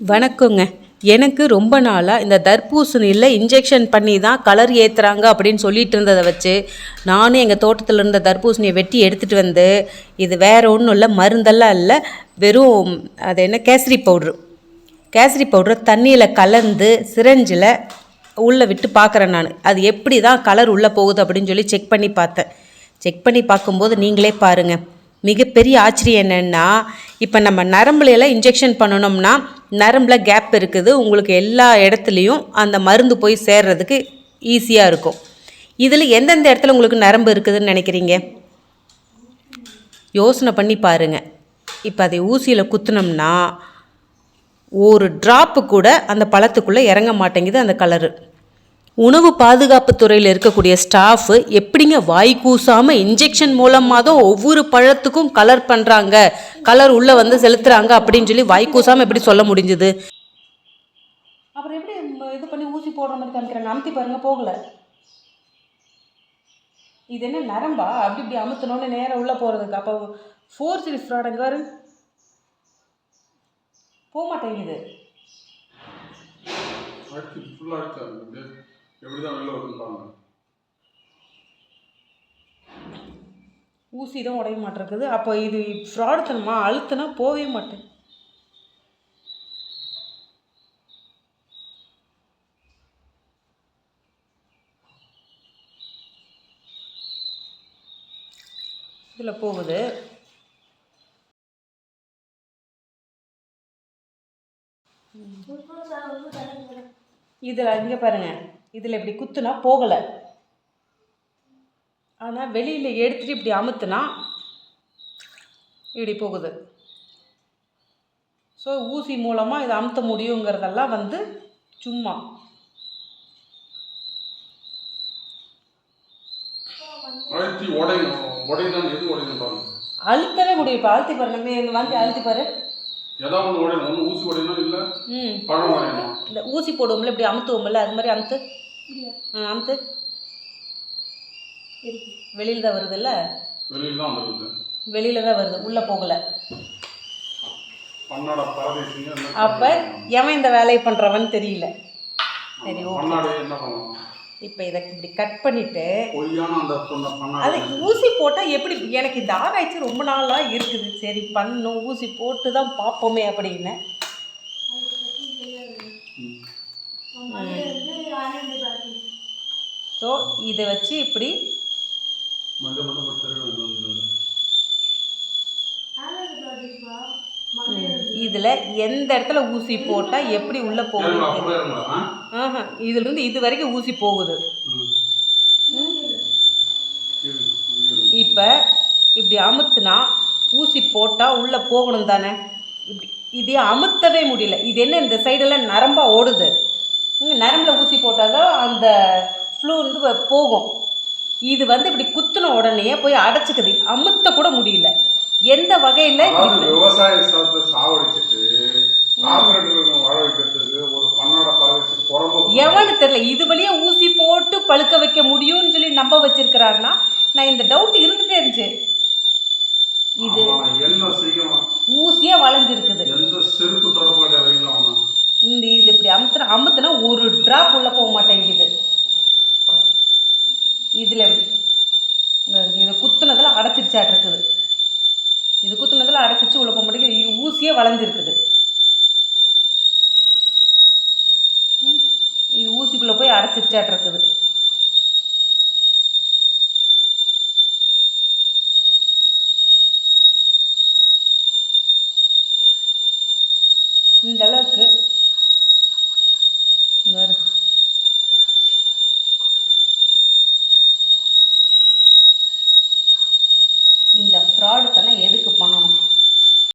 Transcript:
வணக்கங்க. எனக்கு ரொம்ப நாளாக இந்த தர்பூசணியில் இன்ஜெக்ஷன் பண்ணி தான் கலர் ஏற்றுறாங்க அப்படின்னு சொல்லிட்டு இருந்ததை வச்சு நானும் எங்கள் தோட்டத்தில் இருந்த தர்பூசணியை வெட்டி எடுத்துகிட்டு வந்து இது வேறு ஒன்றும் இல்லை மருந்தெல்லாம் இல்லை வெறும் அது என்ன கேசரி பவுட்ரு. கேசரி பவுட்ரு தண்ணியில் கலந்து சிரஞ்சில் உள்ளே விட்டு பார்க்குறேன் நான். அது எப்படி தான் கலர் உள்ளே போகுது அப்படின்னு சொல்லி செக் பண்ணி பார்த்தேன். செக் பண்ணி பார்க்கும்போது நீங்களே பாருங்கள் மிகப்பெரிய ஆச்சரியம் என்னென்னா இப்போ நம்ம நரம்புலையெல்லாம் இன்ஜெக்ஷன் பண்ணணும்னா நரம்பில் கேப் இருக்குது. உங்களுக்கு எல்லா இடத்துலையும் அந்த மருந்து போய் சேர்றதுக்கு ஈஸியாக இருக்கும். இதில் எந்தெந்த இடத்துல உங்களுக்கு நரம்பு இருக்குதுன்னு நினைக்கிறீங்க? யோசனை பண்ணி பாருங்கள் இப்போ அதை ஊசியில் குத்துனோம்னா ஒரு ட்ராப்பு கூட அந்த பழத்துக்குள்ளே இறங்க மாட்டேங்குது அந்த கலரு உணவு பாதுகாப்பு துறையில் இருக்கக்கூடிய ஸ்டாஃபு எப்படிங்க வாய் கூசாமல் இன்ஜெக்ஷன் மூலமாக தான் ஒவ்வொரு பழத்துக்கும் கலர் பண்ணுறாங்க கலர் உள்ளே வந்து செலுத்துறாங்க அப்படின்னு சொல்லி வாய் கூசாமல் எப்படி சொல்ல முடிஞ்சுது? அப்புறம் எப்படி இது பண்ணி ஊசி போடுற மாதிரி காமிக்கிறாங்க அமுத்தி பாருங்க போகல. இது என்ன நரம்பா? அப்படி இப்படி அமுத்தினோன்னு நேரம் உள்ளே போகிறதுக்கு அப்போ ஃபோர் சிலிஸ் ஃப்ராடுங்க பாரு போக மாட்டேங்குது அடிச்சு ஃபுல்லாக அடிச்சாரு அப்படியே எப்படி தான் வெளில வருதுப்பாங்க ஊசி தான் உடைய மாட்டிருக்குது. அப்போ இது ஃப்ராடுத்தனமா அழுத்தினா போகவே மாட்டேன். இதில் போகுது. இதில் இங்கே பாருங்க. இதில் இப்படி குத்துனா போகலை. ஆனால் வெளியில் எடுத்துட்டு இப்படி அமுத்துனா இப்படி போகுது. ஸோ ஊசி மூலமாக இதை அமுத்த முடியுங்கிறதெல்லாம் வந்து சும்மா. அழுத்தி எது அழுத்தவே முடியும். இப்போ அழுத்தி பாரு நம்ம இங்க வந்து அழுத்தி பாரு. ஏதாவது ஒன்று உடையணும். ஒன்று ஊசி உடையணும் இல்லை? ம். பழம் உடையணும். இந்த ஊசி போடுவோம்ல இப்படி அமுத்துவோம்ல அது மாதிரி அமுத்து. ஆ அமுத்து. வெளியில் தான் வருதுல்ல வெளியில் தான் வந்துருக்குது. வெளியில் தான் வருது. உள்ளே போகலை. அப்போ எவன் இந்த வேலையை பண்ணுறவன் தெரியல. சரி இப்போ இதை இப்படி கட் பண்ணிவிட்டு பொய்யான அந்த சொன்ன அது ஊசி போட்டால் எப்படி? எனக்கு இந்த ஆராய்ச்சி ரொம்ப நாளாக இருக்குது. சரி பண்ணும் ஊசி போட்டு தான் பார்ப்போமே அப்படின்னு. ஸோ இதை வச்சு இப்படி இதில் எந்த இடத்துல ஊசி போட்டால் எப்படி உள்ளே போகுது? ஆஹா இதுலேருந்து இது வரைக்கும் ஊசி போகுது. இப்போ இப்படி அமுத்துனா ஊசி போட்டால் உள்ளே போகணும் தானே? இப்படி இதே அமுத்தவே முடியல. இது என்ன இந்த சைடெல்லாம் நரம்பாக ஓடுது? நரம்புல ஊசி போட்டால் தான் அந்த ஃப்ளூ வந்து போகும். இது வந்து இப்படி குத்துன உடனே போய் அடைச்சிக்குது. அமுத்த கூட முடியல. எந்த வகையில் விவசாய சாவடிச்சிட்டு புறம்போக்கு எவனு தெரியல. இது வழியா ஊசி போட்டு பழுக்க வைக்க முடியும்னு சொல்லி நம்ப வச்சிருக்கிறாருன்னா நான் இந்த டவுட் இருந்துட்டே இருந்துச்சு. இது ஊசியாக வளைஞ்சிருக்குது. எந்த செருப்பு தொடர்பாடு வரையில அவனா இந்த இது அமுத்துனா ஒரு ட்ராப் உள்ளே போக மாட்டேங்குது. இதில் இதை குத்துனதில் அடைச்சிருச்சாட்டு இருக்குது. இது குத்துனதில் அடைச்சிச்சு உள்ளே போக மாட்டேங்குது. ஊசியே வளைஞ்சிருக்குது. இது ஊசிக்குள்ளே போய் அடைச்சிருச்சாட்டு இருக்குது. இந்த அளவுக்கு